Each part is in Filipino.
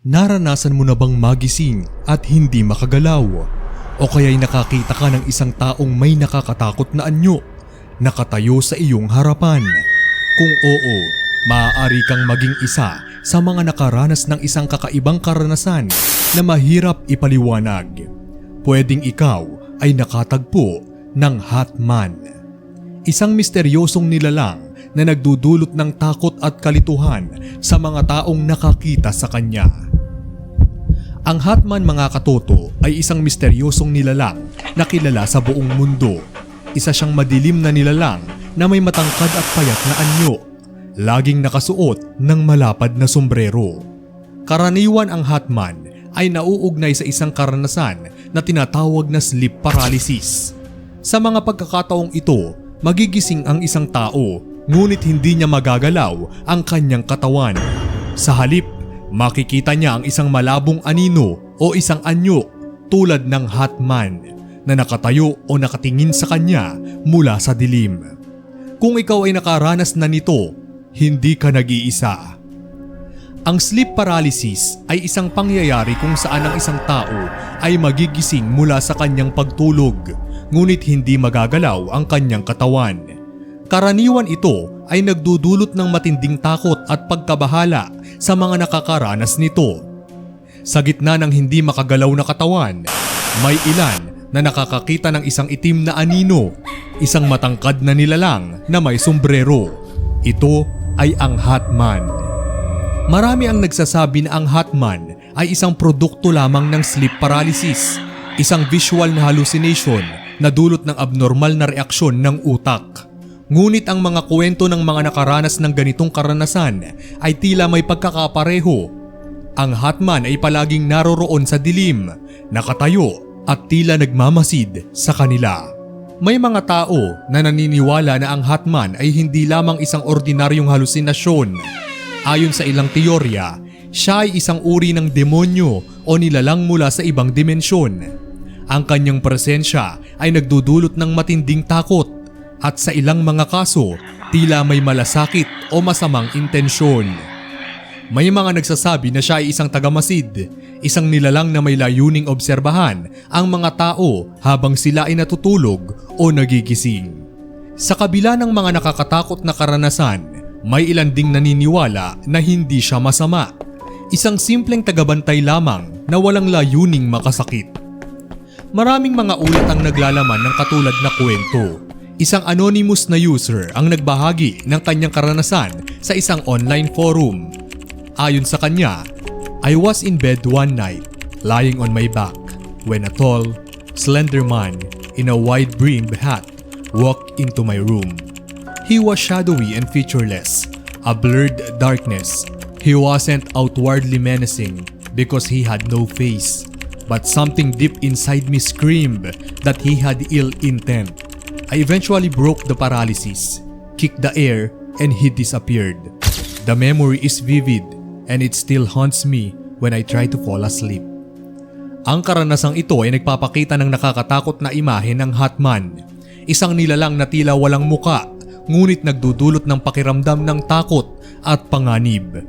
Naranasan mo na bang magising at hindi makagalaw? O kaya'y nakakita ka ng isang taong may nakakatakot na anyo nakatayo sa iyong harapan? Kung oo, maaari kang maging isa sa mga nakaranas ng isang kakaibang karanasan na mahirap ipaliwanag. Pwedeng ikaw ay nakatagpo ng Hatman. Isang misteryosong nilalang na nagdudulot ng takot at kalituhan sa mga taong nakakita sa kanya. Ang Hatman mga katoto ay isang misteryosong nilalang na kilala sa buong mundo. Isa siyang madilim na nilalang na may matangkad at payat na anyo. Laging nakasuot ng malapad na sombrero. Karaniwan ang Hatman ay nauugnay sa isang karanasan na tinatawag na sleep paralysis. Sa mga pagkakataong ito, magigising ang isang tao ngunit hindi niya magagalaw ang kanyang katawan. Sa halip, makikita niya ang isang malabong anino o isang anyo tulad ng Hatman na nakatayo o nakatingin sa kanya mula sa dilim. Kung ikaw ay nakaranas na nito, hindi ka nag-iisa. Ang sleep paralysis ay isang pangyayari kung saan ang isang tao ay magigising mula sa kanyang pagtulog ngunit hindi magagalaw ang kanyang katawan. Karaniwan ito ay nagdudulot ng matinding takot at pagkabahala sa mga nakakaranas nito. Sa gitna ng hindi makagalaw na katawan, may ilan na nakakakita ng isang itim na anino, isang matangkad na nilalang na may sombrero. Ito ay ang Hatman. Marami ang nagsasabi na ang Hatman ay isang produkto lamang ng sleep paralysis, isang visual na hallucination na dulot ng abnormal na reaksyon ng utak. Ngunit ang mga kwento ng mga nakaranas ng ganitong karanasan ay tila may pagkakapareho. Ang Hatman ay palaging naroroon sa dilim, nakatayo at tila nagmamasid sa kanila. May mga tao na naniniwala na ang Hatman ay hindi lamang isang ordinaryong halusinasyon. Ayon sa ilang teorya, siya ay isang uri ng demonyo o nilalang mula sa ibang dimensyon. Ang kanyang presensya ay nagdudulot ng matinding takot at sa ilang mga kaso, tila may malasakit o masamang intensyon. May mga nagsasabi na siya ay isang tagamasid, isang nilalang na may layuning obserbahan ang mga tao habang sila ay natutulog o nagigising. Sa kabila ng mga nakakatakot na karanasan, may ilan ding naniniwala na hindi siya masama. Isang simpleng tagabantay lamang na walang layuning makasakit. Maraming mga ulat ang naglalaman ng katulad na kwento. Isang anonymous na user ang nagbahagi ng kanyang karanasan sa isang online forum. Ayon sa kanya, I was in bed one night, lying on my back, when a tall, slender man in a wide-brimmed hat walked into my room. He was shadowy and featureless, a blurred darkness. He wasn't outwardly menacing because he had no face, but something deep inside me screamed that he had ill intent. I eventually broke the paralysis, kicked the air, and he disappeared. The memory is vivid and it still haunts me when I try to fall asleep. Ang karanasang ito ay nagpapakita ng nakakatakot na imahe ng Hatman, isang nilalang na tila walang muka ngunit nagdudulot ng pakiramdam ng takot at panganib.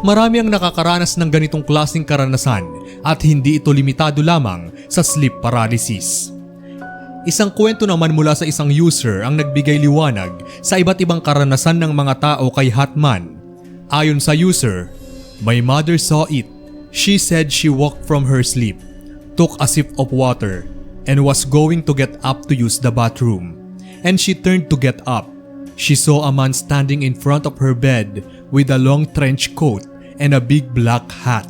Marami ang nakakaranas ng ganitong klaseng karanasan at hindi ito limitado lamang sa sleep paralysis. Isang kwento naman mula sa isang user ang nagbigay liwanag sa iba't ibang karanasan ng mga tao kay Hatman. Ayon sa user, My mother saw it. She said she woke from her sleep, took a sip of water, and was going to get up to use the bathroom. And she turned to get up. She saw a man standing in front of her bed with a long trench coat and a big black hat.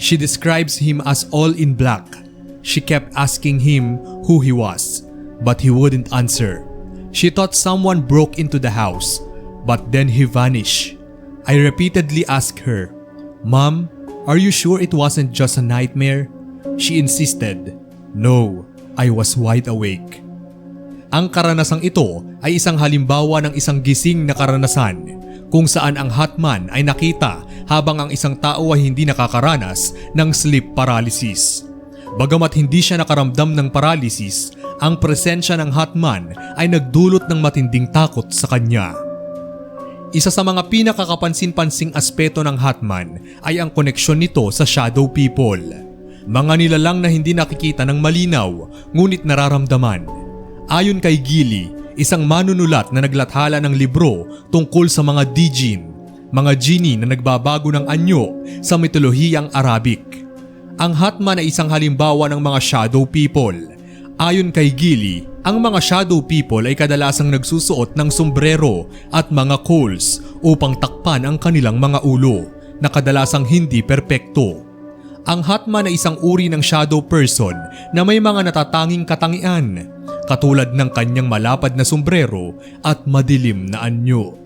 She describes him as all in black. She kept asking him who he was, but he wouldn't answer. She thought someone broke into the house, but then he vanished. I repeatedly asked her, Mom, are you sure it wasn't just a nightmare? She insisted, No, I was wide awake. Ang karanasang ito ay isang halimbawa ng isang gising na karanasan kung saan ang Hatman ay nakita habang ang isang tao ay hindi nakakaranas ng sleep paralysis. Bagamat hindi siya nakaramdam ng paralysis, ang presensya ng Hatman ay nagdulot ng matinding takot sa kanya. Isa sa mga pinakakapansin-pansing aspeto ng Hatman ay ang koneksyon nito sa Shadow People. Mga nilalang na hindi nakikita ng malinaw, ngunit nararamdaman. Ayon kay Gili, isang manunulat na naglathala ng libro tungkol sa mga Dijin, mga genie na nagbabago ng anyo sa mitolohiyang Arabic. Ang Hatman ay isang halimbawa ng mga shadow people. Ayon kay Gili, ang mga shadow people ay kadalasang nagsusuot ng sombrero at mga coals upang takpan ang kanilang mga ulo na kadalasang hindi perpekto. Ang Hatman ay isang uri ng shadow person na may mga natatanging katangian, katulad ng kanyang malapad na sombrero at madilim na anyo.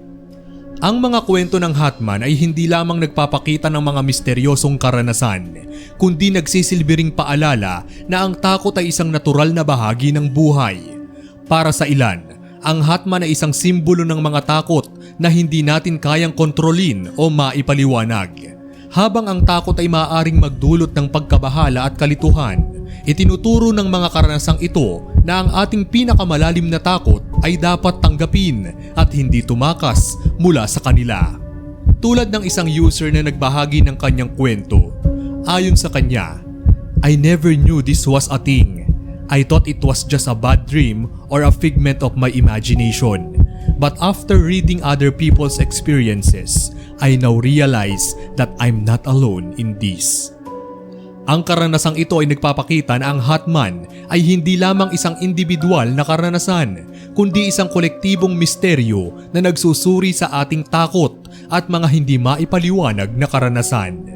Ang mga kwento ng Hatman ay hindi lamang nagpapakita ng mga misteryosong karanasan, kundi nagsisilbiring paalala na ang takot ay isang natural na bahagi ng buhay. Para sa ilan, ang Hatman ay isang simbolo ng mga takot na hindi natin kayang kontrolin o maipaliwanag. Habang ang takot ay maaaring magdulot ng pagkabahala at kalituhan, itinuturo ng mga karanasang ito na ang ating pinakamalalim na takot ay dapat tanggapin at hindi tumakas mula sa kanila. Tulad ng isang user na nagbahagi ng kanyang kwento, ayon sa kanya, I never knew this was a thing. I thought it was just a bad dream or a figment of my imagination. But after reading other people's experiences, I now realize that I'm not alone in this. Ang karanasang ito ay nagpapakita na ang Hatman ay hindi lamang isang individual na karanasan, kundi isang kolektibong misteryo na nagsusuri sa ating takot at mga hindi maipaliwanag na karanasan.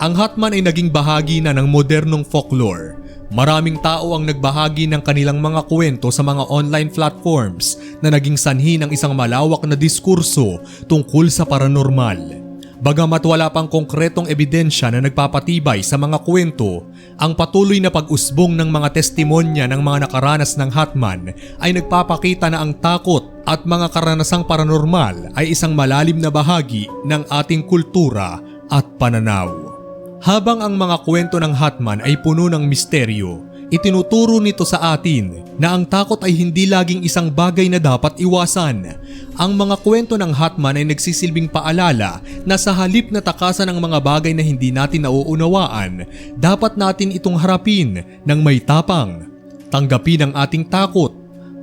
Ang Hatman ay naging bahagi na ng modernong folklore. Maraming tao ang nagbahagi ng kanilang mga kwento sa mga online platforms na naging sanhi ng isang malawak na diskurso tungkol sa paranormal. Bagamat wala pang konkretong ebidensya na nagpapatibay sa mga kwento, ang patuloy na pag-usbong ng mga testimonya ng mga nakaranas ng Hatman ay nagpapakita na ang takot at mga karanasang paranormal ay isang malalim na bahagi ng ating kultura at pananaw. Habang ang mga kwento ng Hatman ay puno ng misteryo, itinuturo nito sa atin na ang takot ay hindi laging isang bagay na dapat iwasan. Ang mga kwento ng Hatman ay nagsisilbing paalala na sa halip na takasan ang mga bagay na hindi natin nauunawaan, dapat natin itong harapin ng may tapang. Tanggapin ang ating takot,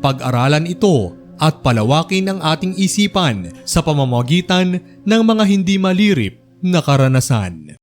pag-aralan ito at palawakin ang ating isipan sa pamamagitan ng mga hindi malirip na karanasan.